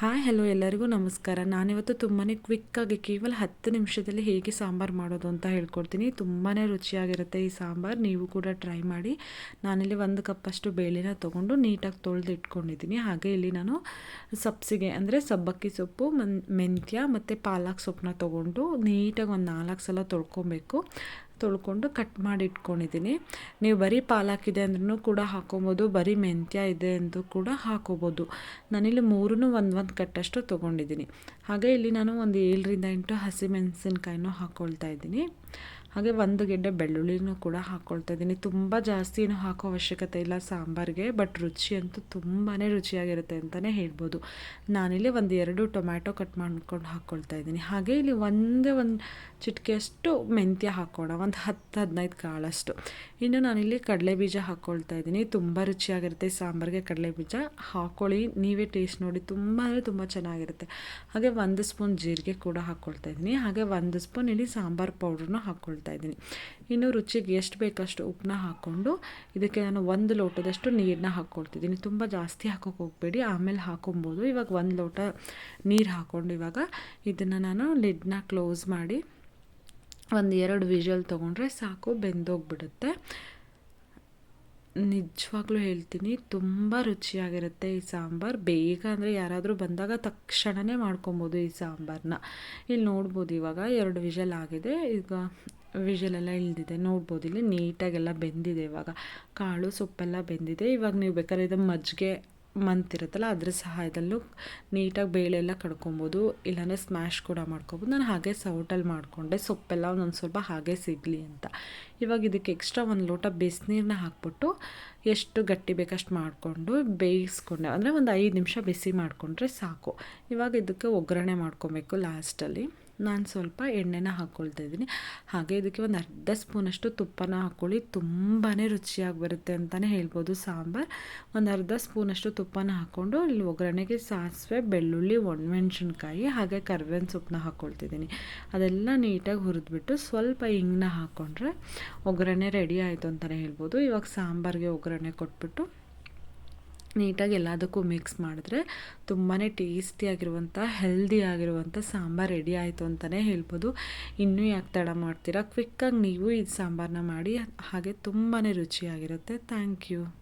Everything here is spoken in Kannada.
ಹಾಯ್ ಹಲೋ ಎಲ್ಲರಿಗೂ ನಮಸ್ಕಾರ. ನಾನಿವತ್ತು ತುಂಬಾ ಕ್ವಿಕ್ಕಾಗಿ ಕೇವಲ ಹತ್ತು ನಿಮಿಷದಲ್ಲಿ ಹೇಗೆ ಸಾಂಬಾರು ಮಾಡೋದು ಅಂತ ಹೇಳ್ಕೊಡ್ತೀನಿ. ತುಂಬಾ ರುಚಿಯಾಗಿರುತ್ತೆ ಈ ಸಾಂಬಾರು. ನೀವು ಕೂಡ ಟ್ರೈ ಮಾಡಿ. ನಾನಿಲ್ಲಿ ಒಂದು ಕಪ್ಪಷ್ಟು ಬೇಳೆನ ತೊಗೊಂಡು ನೀಟಾಗಿ ತೊಳೆದು ಇಟ್ಕೊಂಡಿದ್ದೀನಿ ಹಾಗೆ ಇಲ್ಲಿ ನಾನು ಸಬ್ಸಿಗೆ ಅಂದರೆ ಸಬ್ಬಕ್ಕಿ ಸೊಪ್ಪು ಮೆಂತ್ಯ ಮತ್ತು ಪಾಲಕ್ ಸೊಪ್ಪನ್ನ ತೊಗೊಂಡು ನೀಟಾಗಿ ಒಂದು ನಾಲ್ಕು ಸಲ ತೊಳ್ಕೊಬೇಕು. ತೊಳ್ಕೊಂಡು ಕಟ್ ಮಾಡಿ ಇಟ್ಕೊಂಡಿದ್ದೀನಿ. ನೀವು ಬರೀ ಪಾಲಾಕಿದೆ ಅಂದ್ರೂ ಕೂಡ ಹಾಕೋಬೋದು, ಬರೀ ಮೆಂತ್ಯ ಇದೆ ಅಂದರೂ ಕೂಡ ಹಾಕೋಬೋದು. ನಾನಿಲ್ಲಿ ಮೂರೂ ಒಂದು ಒಂದು ಕಟ್ಟಷ್ಟು ತೊಗೊಂಡಿದ್ದೀನಿ. ಹಾಗೆ ಇಲ್ಲಿ ನಾನು ಒಂದು ಏಳರಿಂದ ಎಂಟು ಹಸಿಮೆಣಸಿನ್ಕಾಯಿನೂ ಹಾಕ್ಕೊಳ್ತಾ ಇದ್ದೀನಿ. ಹಾಗೆ ಒಂದು ಗೆಡ್ಡೆ ಬೆಳ್ಳುಳ್ಳಿನೂ ಕೂಡ ಹಾಕ್ಕೊಳ್ತಾ ಇದ್ದೀನಿ. ತುಂಬ ಜಾಸ್ತಿ ಏನು ಹಾಕೋ ಅವಶ್ಯಕತೆ ಇಲ್ಲ ಸಾಂಬಾರಿಗೆ ಬಟ್ ರುಚಿ ಅಂತೂ ತುಂಬಾ ರುಚಿಯಾಗಿರುತ್ತೆ ಅಂತಲೇ ಹೇಳ್ಬೋದು. ನಾನಿಲ್ಲಿ ಒಂದು ಎರಡು ಟೊಮ್ಯಾಟೊ ಕಟ್ ಮಾಡ್ಕೊಂಡು ಹಾಕ್ಕೊಳ್ತಾ ಇದ್ದೀನಿ. ಹಾಗೆ ಇಲ್ಲಿ ಒಂದೇ ಒಂದು ಚಿಟಿಕೆಯಷ್ಟು ಮೆಂತ್ಯ ಹಾಕೋಣ, ಒಂದು ಹತ್ತು ಹದಿನೈದು ಕಾಳಷ್ಟು. ಇನ್ನು ನಾನಿಲ್ಲಿ ಕಡಲೆ ಬೀಜ ಹಾಕ್ಕೊಳ್ತಾ ಇದ್ದೀನಿ. ತುಂಬ ರುಚಿಯಾಗಿರುತ್ತೆ ಸಾಂಬಾರಿಗೆ ಕಡಲೆ ಬೀಜ. ಹಾಕ್ಕೊಳ್ಳಿ ನೀವೇ ಟೇಸ್ಟ್ ನೋಡಿ. ತುಂಬ ಅಂದರೆ ತುಂಬ ಚೆನ್ನಾಗಿರುತ್ತೆ. ಹಾಗೆ ಒಂದು ಸ್ಪೂನ್ ಜೀರಿಗೆ ಕೂಡ ಹಾಕ್ಕೊಳ್ತಾ ಇದ್ದೀನಿ. ಹಾಗೆ ಒಂದು ಸ್ಪೂನ್ ಇಲ್ಲಿ ಸಾಂಬಾರು ಪೌಡ್ರನ್ನು ಹಾಕ್ಕೊಳ್ತಾ ಹಾಕ್ಕೊಳ್ತಾ ಇದ್ದೀನಿ. ಇನ್ನು ರುಚಿಗೆ ಎಷ್ಟು ಬೇಕಷ್ಟು ಉಪ್ಪನ್ನ ಹಾಕ್ಕೊಂಡು ಇದಕ್ಕೆ ನಾನು ಒಂದು ಲೋಟದಷ್ಟು ನೀರನ್ನ ಹಾಕ್ಕೊಳ್ತಿದ್ದೀನಿ ತುಂಬ ಜಾಸ್ತಿ ಹಾಕೋಕೆ ಹೋಗಬೇಡಿ. ಆಮೇಲೆ ಹಾಕೊಬೋದು. ಇವಾಗ ಒಂದು ಲೋಟ ನೀರು ಹಾಕ್ಕೊಂಡು ಇವಾಗ ಇದನ್ನು ನಾನು ಲಿಡ್ನ ಕ್ಲೋಸ್ ಮಾಡಿ ಒಂದು ಎರಡು ವಿಷಲ್ ತೊಗೊಂಡ್ರೆ ಸಾಕು, ಬೆಂದೋಗ್ಬಿಡುತ್ತೆ. ನಿಜವಾಗ್ಲೂ ಹೇಳ್ತೀನಿ, ತುಂಬ ರುಚಿಯಾಗಿರುತ್ತೆ ಈ ಸಾಂಬಾರು. ಬೇಗ ಅಂದರೆ ಯಾರಾದರೂ ಬಂದಾಗ ತಕ್ಷಣವೇ ಮಾಡ್ಕೊಬೋದು ಈ ಸಾಂಬಾರನ್ನ ಇಲ್ಲಿ ನೋಡ್ಬೋದು ಇವಾಗ ಎರಡು ವಿಷಲ್ ಆಗಿದೆ. ಈಗ ವಿಷಲೆಲ್ಲ ಇಳಿದಿದೆ ನೋಡ್ಬೋದು. ಇಲ್ಲಿ ನೀಟಾಗೆಲ್ಲ ಬೆಂದಿದೆ ಇವಾಗ. ಕಾಳು ಸೊಪ್ಪೆಲ್ಲ ಬೆಂದಿದೆ. ಇವಾಗ ನೀವು ಬೇಕಾದ್ರೆ ಇದು ಮಜ್ಜಿಗೆ ಮಂತಿರುತ್ತಲ್ಲ ಅದ್ರ ಸಹಾಯದಲ್ಲೂ ನೀಟಾಗಿ ಬೇಳೆ ಎಲ್ಲ ಕಡ್ಕೊಬೋದು. ಇಲ್ಲಾಂದರೆ ಸ್ಮ್ಯಾಶ್ ಕೂಡ ಮಾಡ್ಕೊಬೋದು. ನಾನು ಹಾಗೆ ಸೌಟಲ್ಲಿ ಮಾಡಿಕೊಂಡೆ. ಸೊಪ್ಪೆಲ್ಲ ಒಂದೊಂದು ಸ್ವಲ್ಪ ಹಾಗೆ ಸಿಗಲಿ ಅಂತ. ಇವಾಗ ಇದಕ್ಕೆ ಎಕ್ಸ್ಟ್ರಾ ಒಂದು ಲೋಟ ಬಿಸಿನೀರನ್ನ ಹಾಕ್ಬಿಟ್ಟು ಎಷ್ಟು ಗಟ್ಟಿ ಬೇಕಷ್ಟು ಮಾಡಿಕೊಂಡು ಬೇಯಿಸ್ಕೊಂಡೆ. ಅಂದರೆ ಒಂದು ಐದು ನಿಮಿಷ ಬಿಸಿ ಮಾಡಿಕೊಂಡ್ರೆ ಸಾಕು. ಇವಾಗ ಇದಕ್ಕೆ ಒಗ್ಗರಣೆ ಮಾಡ್ಕೊಬೇಕು ಲಾಸ್ಟಲ್ಲಿ ನಾನು ಸ್ವಲ್ಪ ಎಣ್ಣೆನ ಹಾಕ್ಕೊಳ್ತಾ ಇದ್ದೀನಿ. ಹಾಗೆ ಇದಕ್ಕೆ ಒಂದು ಅರ್ಧ ಸ್ಪೂನಷ್ಟು ತುಪ್ಪನ ಹಾಕ್ಕೊಳ್ಳಿ ತುಂಬಾ ರುಚಿಯಾಗಿ ಬರುತ್ತೆ ಅಂತಲೇ ಹೇಳ್ಬೋದು ಸಾಂಬಾರು. ಒಂದು ಅರ್ಧ ಸ್ಪೂನಷ್ಟು ತುಪ್ಪನ ಹಾಕ್ಕೊಂಡು ಇಲ್ಲಿ ಒಗ್ಗರಣೆಗೆ ಸಾಸಿವೆ, ಬೆಳ್ಳುಳ್ಳಿ, ಒಣಮೆಣ್ಸಿನ್ಕಾಯಿ, ಹಾಗೆ ಕರ್ಬೇವಿನ ಸೊಪ್ಪನ್ನ ಹಾಕ್ಕೊಳ್ತಿದ್ದೀನಿ ಅದೆಲ್ಲ ನೀಟಾಗಿ ಹುರಿದ್ಬಿಟ್ಟು ಸ್ವಲ್ಪ ಹಿಂಗನ್ನ ಹಾಕ್ಕೊಂಡ್ರೆ ಒಗ್ಗರಣೆ ರೆಡಿ ಆಯಿತು ಅಂತಲೇ ಹೇಳ್ಬೋದು. ಇವಾಗ ಸಾಂಬಾರಿಗೆ ಒಗ್ಗರಣೆ ಕೊಟ್ಬಿಟ್ಟು ನೀಟಾಗಿ ಎಲ್ಲದಕ್ಕೂ ಮಿಕ್ಸ್ ಮಾಡಿದ್ರೆ ತುಂಬಾ ಟೇಸ್ಟಿಯಾಗಿರುವಂಥ ಹೆಲ್ದಿ ಆಗಿರುವಂಥ ಸಾಂಬಾರು ರೆಡಿ ಆಯಿತು ಅಂತಲೇ ಹೇಳ್ಬೋದು. ಇನ್ನೂ ಯಾಕೆ ತಡ ಮಾಡ್ತೀರಾ? ಕ್ವಿಕ್ಕಾಗಿ ನೀವು ಇದು ಸಾಂಬಾರನ್ನ ಮಾಡಿ, ಹಾಗೆ ತುಂಬಾ ರುಚಿಯಾಗಿರುತ್ತೆ. Thank you.